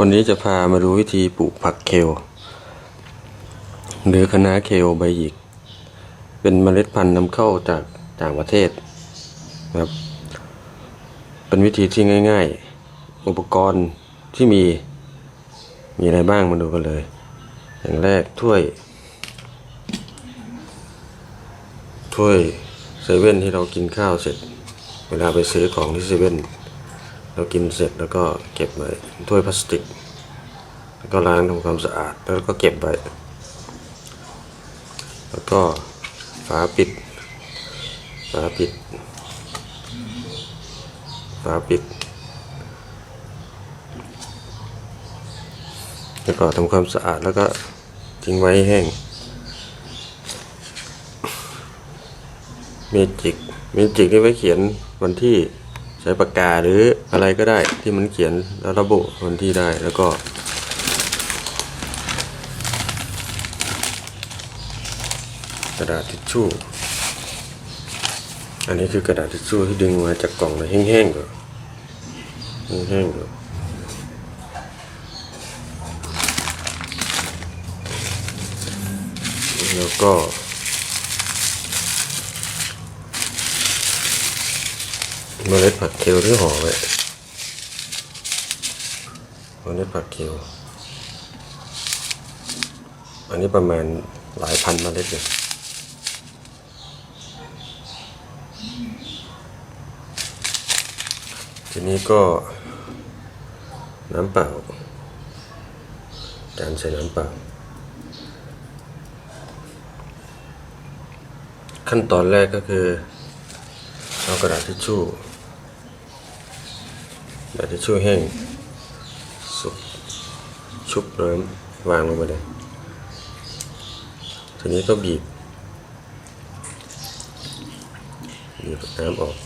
วันนี้จะพามาดูวิธีปลูกผักเคลหรือคะน้าเคลใบหยิก เป็นเมล็ดพันธุ์นำเข้าจากต่างประเทศนะครับ เป็นวิธีที่ง่าย ๆ อุปกรณ์ที่มีมีอะไรบ้างมาดูกันเลย อย่างแรกถ้วย ถ้วยเซเว่นที่เรากินข้าวเสร็จ เวลาไปซื้อของที่เซเว่น เรากินเสร็จแล้วก็เก็บไว้ถ้วยพลาสติก แล้วก็ล้างทำความสะอาดแล้วก็เก็บไว้ แล้วก็ฝาปิด ฝาปิด ฝาปิด แล้วก็ทำความสะอาดแล้วก็ทิ้งไว้แห้ง เมจิก เมจิกนี่ไว้เขียนวันที่ ช้ปากกาหรืออะไรก็ได้ที่มันเขียนแล้วระบุวันที่ได้แล้วก็ กระดาษทิชชู่ อันนี้คือกระดาษทิชชู่ที่ดึงมาจากกล่องแห้งๆก่อนแห้งๆก่อนแล้วก็ เมล็ดผักเคลที่ห่อไว้เมล็ดผักเคลอันนี้ประมาณหลายพันเมล็ดเลยทีนี้ก็น้ำเปล่าจานใส่น้ำเปล่า ขั้นตอนแรกก็คือ เอากระดาษทิชชู่ กระดาทิชชู่แห้งสุบชุบน้ำวางลงไปเลยทีนี้ก็บีบบีบน้ำออก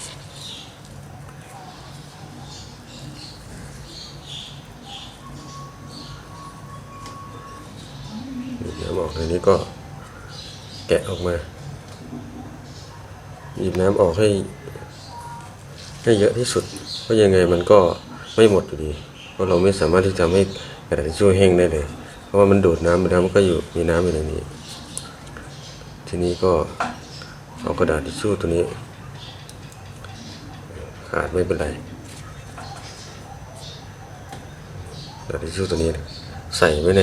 บีบน้ำออกทีนี้ก็แกะออกมาหยิบน้ำออกให้ให้เยอะที่สุด ราะยังไงมันก็ไม่หมดอยู่ดี เพราะเราไม่สามารถที่จะทำให้กระดาษทิชชู่แห้งได้เลย เพราะว่ามันดูดน้ำไปแล้วมันก็อยู่มีน้ำอยู่ในนี้ ทีนี้ก็เอากระดาษทิชชู่ตัวนี้ ขาดไม่เป็นไรกระดาษทิชชู่ตัวนี้ใส่ไว้ใน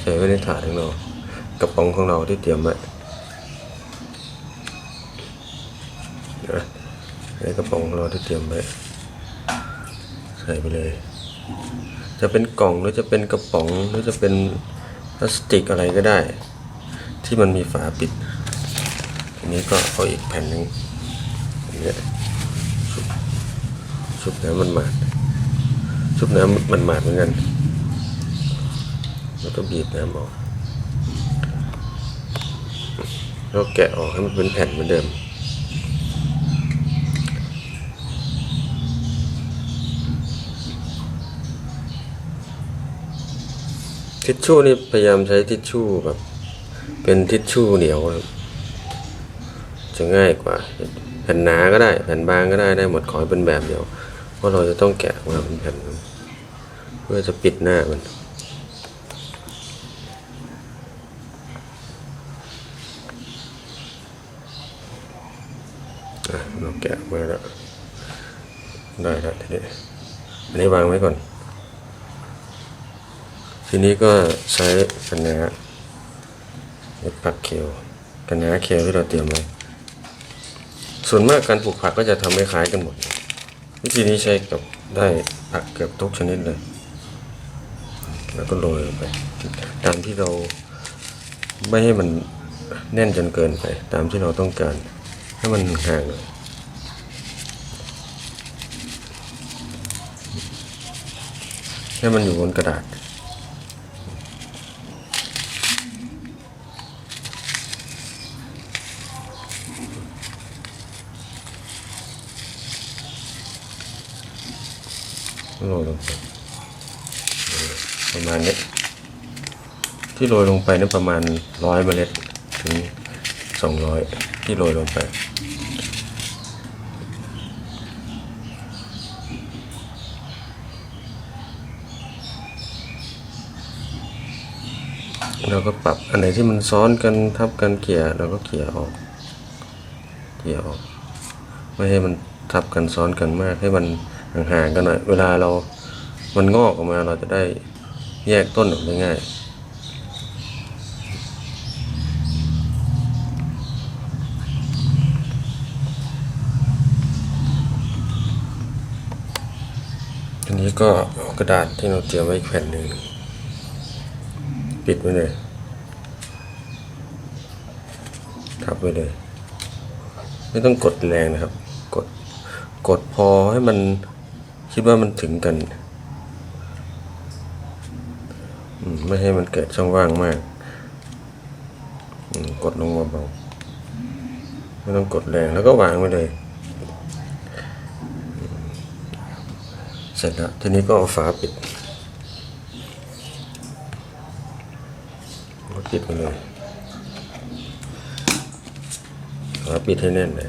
ใส่ไว้ในถาดของเรากระป๋องของเราที่เตรียมไว้นะ ในกระป๋องของเราที่เตรียมไว้ใส่ไปเลย จะเป็นกล่องหรือจะเป็นกระป๋องหรือจะเป็นพลาสติกอะไรก็ได้ ที่มันมีฝาปิดทีนี้ก็เอาอีกแผ่นหนึ่งอย่างเงี้ยชุบชุบน้ำมันหมาดชุบน้ำมันหมาดเหมือนกันแล้วก็บีบน้ำออกแล้วแกะออกให้มันเป็นแผ่นเหมือนเดิม ทิชชู่นี่พยายามใช้ทิชชู่แบบ เป็นทิชชู่เหนียวครับ จะง่ายกว่า แผ่นหนาก็ได้ แผ่นบางก็ได้ได้หมดขอให้เป็นแบบเดียว เพราะเราจะต้องแกะมาเป็นแผ่นเพื่อจะปิดหน้ามันเราแกะมาแล้วได้แล้วทีนี้อันนี้วางไว้ก่อน ทีนี้ก็ใช้คะน้าเม็ดผักเคลคะน้าเคลที่เราเตรียมไว้ส่วนมากการปลูกผักก็จะทำคล้ายกันหมด วิธีนี้ใช้กับได้ผักเกือบทุกชนิดเลย แล้วก็โรยลงไป ตามที่เราไม่ให้มันแน่นจนเกินไป ตามที่เราต้องการ ให้มันห่างๆหน่อยให้มันอยู่บนกระดาษ โรยลงไปประมาณนี้ที่โรยลงไปนี่ประมาณร้อยเมล็ดถึงสองร้อยที่โรยลงไปเราก็ปรับอันไหนที่มันซ้อนกันทับกันเขี่ยเราก็เขี่ยออกเขี่ยออก ไม่ให้มันทับกันซ้อนกันมากให้มัน ห่างๆกันหน่อยเวลาเรา มันงอกออกมาเราจะได้แยกต้นออกได้ง่ายทีนี้ก็กระดาษที่เราเตรียมไว้แผ่นหนึ่ง ปิดไว้เลยทับไว้เลย ไม่ต้องกดแรงนะครับ กดกดพอให้มัน คิดว่ามันถึงกันไม่ให้มันเกิดช่องว่างมาก กดลงมาเบาไม่ต้องกดแรงแล้วก็วางไว้เลย เสร็จแล้ว ทีนี้ก็เอาฝาปิดก็ปิดไปเลยฝาปิดให้แน่นเลย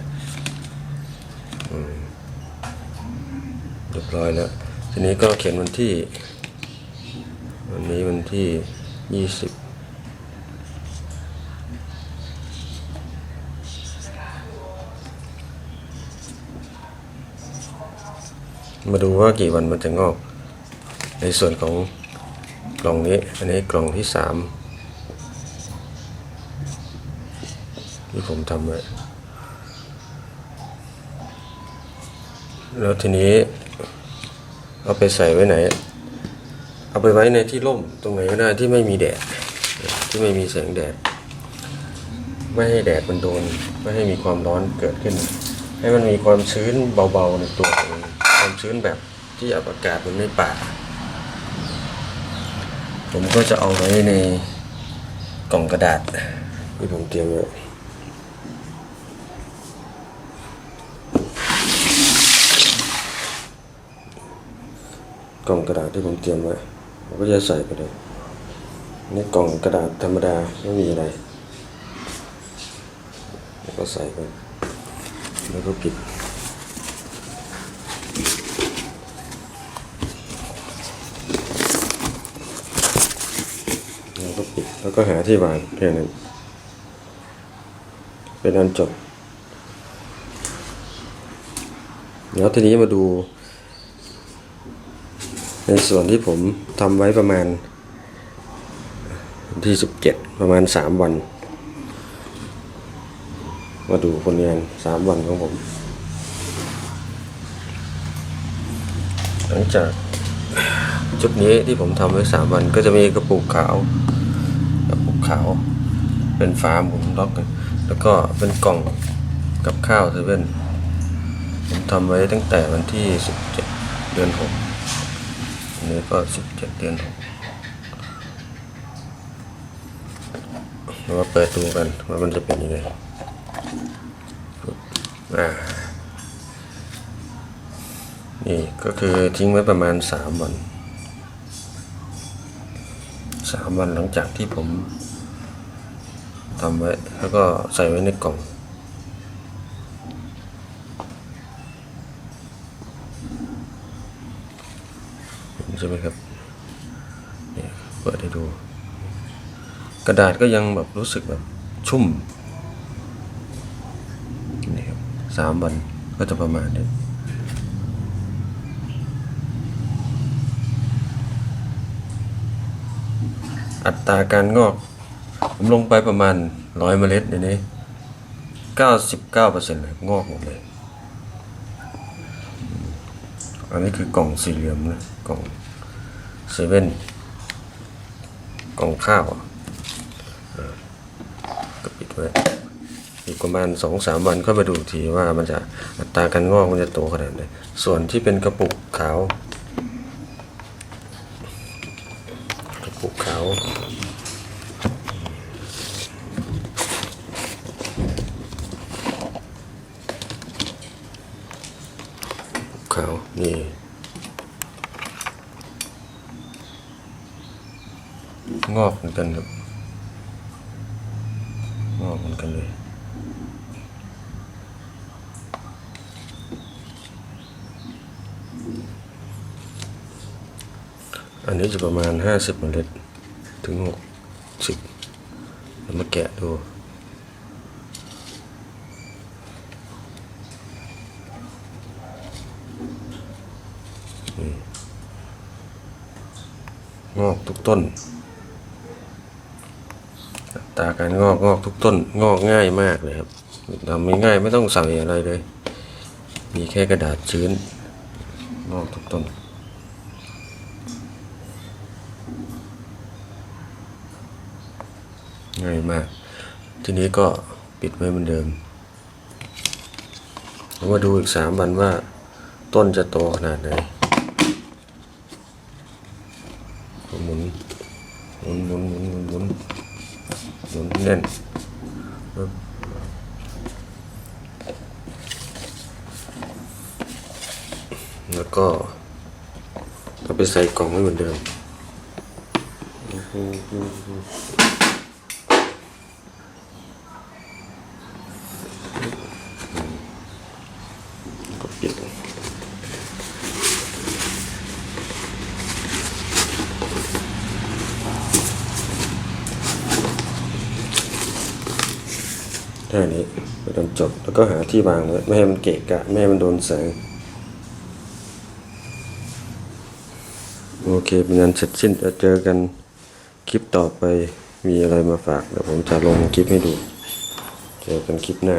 อืม รียบร้อยแล้วทีนี้ก็เขียนวันที่ วันนี้วันที่ยี่สิบมาดูว่ากี่วันมันจะงอก ในส่วนของกล่องนี้ อันนี้กล่องที่สามที่ผมทำไว้แล้วทีนี้ เอาไปใส่ไว้ไหน เอาไปไว้ในที่ร่มตรงไหนก็ได้ที่ไม่มีแดด ที่ไม่มีแสงแดด ไม่ให้แดดมันโดน ไม่ให้มีความร้อนเกิดขึ้น ให้มันมีความชื้นเบาๆในตัวความชื้นแบบที่อับอากาศมันไม่ป่า ผมก็จะเอาไว้ในกล่องกระดาษที่ผมเตรียมไว้ กล่องกระดาษที่ผมเตรียมไว้ผมก็จะใส่ไปเลยนี่กล่องกระดาษธรรมดาไม่มีอะไรแล้วก็ใส่ไปแล้วก็ปิดแล้วก็ปิดแล้วก็หาที่วางแค่นั้นเป็นอันจบแล้วทีนี้มาดู ในส่วนที่ผมทำไว้ประมาณที่สิบเจ็ดประมาณสามวัน มาดูผลงานสามวันของผม หลังจากชุดนี้ที่ผมทำไว้สามวันก็จะมีกระปุกขาว กระปุกขาว เป็นฝาหมุนล็อกกันแล้วก็เป็นกล่องกับข้าวเซเว่นผมทำไว้ตั้งแต่วันที่สิบเจ็ดเดือนหก นี้ก็สิบเจ็ดเดือนหกเรามาเปิดดูกันว่ามันจะเป็นยังไงอ่านี่ก็คือทิ้งไว้ประมาณสามวันสามวันหลังจากที่ผมทำไว้ แล้วก็ใส่ไว้ในกล่อง ใช่ไหมครับเนี่ยเปิดให้ดู กระดาษก็ยังแบบรู้สึกแบบชุ่มนี่ครับสามวันก็จะประมาณนี้อัตราการงอก ผมลงไปประมาณร้อยเมล็ดในนี้เก้าสิบเก้าเปอร์เซ็นต์เลยงอกหมดเลย อันนี้คือกล่องสี่เหลี่ยมนะกล่อง เซเว่นกล่องข้าวก็ปิดไว้อีกประมาณสองสามวันก็มาดูทีว่ามันจะอัตราการงอกมันจะโตขนาดไหนส่วนที่เป็นกระปุกขาว กระปุกขาวขาวนี่ งอกเหมือนกันครับ งอกเหมือนกันเลยอันนี้จะประมาณห้าสิบเมล็ด ถึงหกสิบเรามาแกะดู งอกทุกต้น ตราการงอกงอกทุกต้นงอกง่ายมากเลยครับทำไม่ง่ายไม่ต้องใส่อะไรเลย มีแค่กระดาษชื้น งอกทุกต้นง่ายมาก ทีนี้ก็ปิดไว้เหมือนเดิมแล้วมาดูอีกสามวันว่าต้นจะโตขนาดไหน หมุนหมุนหมุนหมุนหมุนหมุน เล่นแล้วก็เอาไปใส่กล่องไว้เหมือนเดิมก็ปิด แค่นี้ไปจนจบแล้วก็หาที่วางไว้ไม่ให้มันเกะกะไม่ให้มันโดนแสงโอเคเป็นงานเสร็จสิ้นจะเจอกันคลิปต่อไปมีอะไรมาฝากเดี๋ยวผมจะลงคลิปให้ดู เจอกันคลิปหน้า